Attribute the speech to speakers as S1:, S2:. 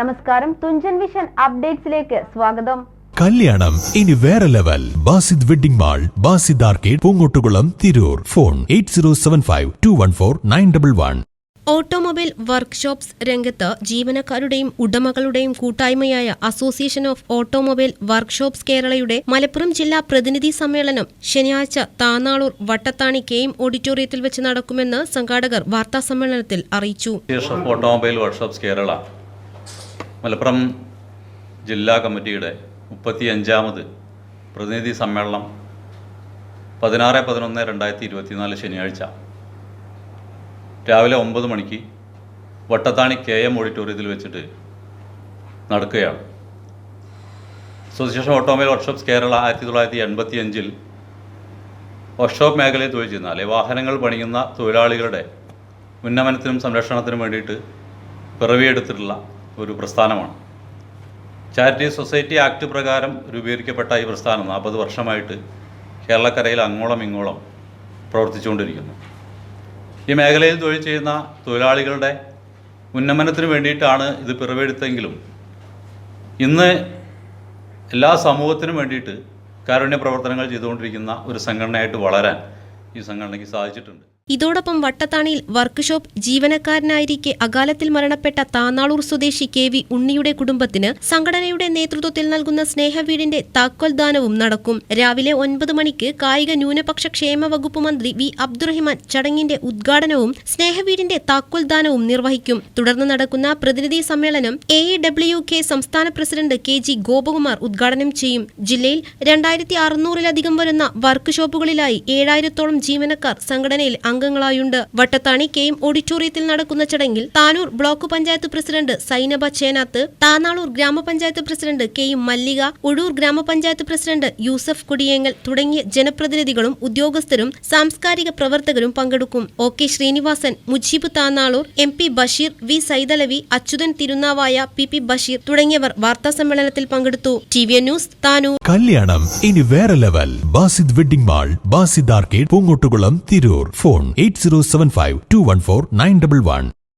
S1: നമസ്കാരം തുഞ്ചൻ വിഷൻ അപ്ഡേറ്റ്സിലേക്ക് സ്വാഗതം.
S2: കല്യാണം ഇനി വേറെ level. Basid wedding mall Basid arcade Poongottukulam Tirur. Phone eight zero seven five two one four nine double one.
S3: Automobile workshops രംഗത്ത് ജീവനക്കാരുടെയും ഉടമകളുടെയും കൂട്ടായ്മയായ അസോസിയേഷൻ ഓഫ് ഓട്ടോമൊബൈൽ വർക്ക്ഷോപ്സ് കേരളയുടെ മലപ്പുറം ജില്ലാ പ്രതിനിധി സമ്മേളനം ശനിയാഴ്ച താനാളൂർ വട്ടത്താണി കെ എം ഓഡിറ്റോറിയത്തിൽ വെച്ച് നടക്കുമെന്ന് സംഘാടകർ വാർത്താസമ്മേളനത്തിൽ അറിയിച്ചു.
S4: ഓട്ടോമൊബൈൽ വർക്ക്ഷോപ്സ് കേരള മലപ്പുറം ജില്ലാ കമ്മിറ്റിയുടെ മുപ്പത്തിയഞ്ചാമത് പ്രതിനിധി സമ്മേളനം പതിനാറ് പതിനൊന്ന് രണ്ടായിരത്തി ഇരുപത്തിനാല് ശനിയാഴ്ച. രാവിലെ ഒമ്പത് മണിക്ക് വട്ടത്താണി കെ എം ഓഡിറ്റോറിയത്തിൽ വെച്ചിട്ട് നടക്കുകയാണ്. അസോസിയേഷൻ ഓട്ടോമൊബൈൽ വർക്ക്ഷോപ്സ് കേരള ആയിരത്തി തൊള്ളായിരത്തി എൺപത്തി അഞ്ചിൽ വർക്ക്ഷോപ്പ് മേഖലയിൽ തൊഴിൽ ചെയ്യുന്ന അല്ലെ വാഹനങ്ങൾ പണിയുന്ന തൊഴിലാളികളുടെ ഉന്നമനത്തിനും സംരക്ഷണത്തിനും വേണ്ടിയിട്ട് പിറവിയെടുത്തിട്ടുള്ള ഒരു പ്രസ്ഥാനമാണ്. ചാരിറ്റി സൊസൈറ്റി ആക്ട് പ്രകാരം രൂപീകരിക്കപ്പെട്ട ഈ പ്രസ്ഥാനം നാൽപ്പത് വർഷമായിട്ട് കേരളക്കരയിൽ അങ്ങോളം ഇങ്ങോളം പ്രവർത്തിച്ചുകൊണ്ടിരിക്കുന്നു. ഈ മേഖലയിൽ തൊഴിൽ ചെയ്യുന്ന തൊഴിലാളികളുടെ ഉന്നമനത്തിന് വേണ്ടിയിട്ടാണ് ഇത് പിറവെടുത്തെങ്കിലും ഇന്ന് എല്ലാ സമൂഹത്തിനും വേണ്ടിയിട്ട് കാരുണ്യ പ്രവർത്തനങ്ങൾ ചെയ്തുകൊണ്ടിരിക്കുന്ന ഒരു സംഘടനയായിട്ട് വളരാൻ ഈ സംഘടനയ്ക്ക് സാധിച്ചിട്ടുണ്ട്.
S3: ഇതോടൊപ്പം വട്ടത്താണിയിൽ വർക്ക്ഷോപ്പ് ജീവനക്കാരനായിരിക്കെ അകാലത്തിൽ മരണപ്പെട്ട താനാളൂർ സ്വദേശി കെ വി ഉണ്ണിയുടെ കുടുംബത്തിന് സംഘടനയുടെ നേതൃത്വത്തിൽ നൽകുന്ന സ്നേഹവീടിന്റെ താക്കോൽ ദാനവും നടക്കും. രാവിലെ ഒൻപത് മണിക്ക് കായിക ന്യൂനപക്ഷ ക്ഷേമ വകുപ്പ് മന്ത്രി വി അബ്ദുറഹിമാൻ ചടങ്ങിന്റെ ഉദ്ഘാടനവും സ്നേഹവീടിന്റെ താക്കോൽ ദാനവും നിർവഹിക്കും. തുടർന്ന് നടക്കുന്ന പ്രതിനിധി സമ്മേളനം എ ഡബ്ല്യു കെ സംസ്ഥാന പ്രസിഡന്റ് കെ ജി ഗോപകുമാർ ഉദ്ഘാടനം ചെയ്യും. ജില്ലയിൽ രണ്ടായിരത്തി അറുന്നൂറിലധികം വരുന്ന വർക്ക്ഷോപ്പുകളിലായി ഏഴായിരത്തോളം ജീവനക്കാർ സംഘടനയിൽ അംഗങ്ങളായുണ്ട്. വട്ടത്താണി കെ എം ഓഡിറ്റോറിയത്തിൽ നടക്കുന്ന ചടങ്ങിൽ Tanur block panchayat president Sainaba Chenath Thanalur grama panchayat president K M Mallika Uzhur grama panchayat president Yusuf കുടിയേങ്ങൽ തുടങ്ങിയ ജനപ്രതിനിധികളും ഉദ്യോഗസ്ഥരും സാംസ്കാരിക പ്രവർത്തകരും പങ്കെടുക്കും. O K Sreenivasan Mujeeb Thanalur M P Basheer V Saithalavi Achuthan Thirunavaya P P Basheer തുടങ്ങിയവർ വാർത്താ സമ്മേളനത്തിൽ പങ്കെടുത്തു. T V news Tanur.
S2: കല്യാണം ഇനി വേറെ level. Basid wedding mall Basid arcade Poongottukulam Tirur. Phone eight zero seven five two one four nine double one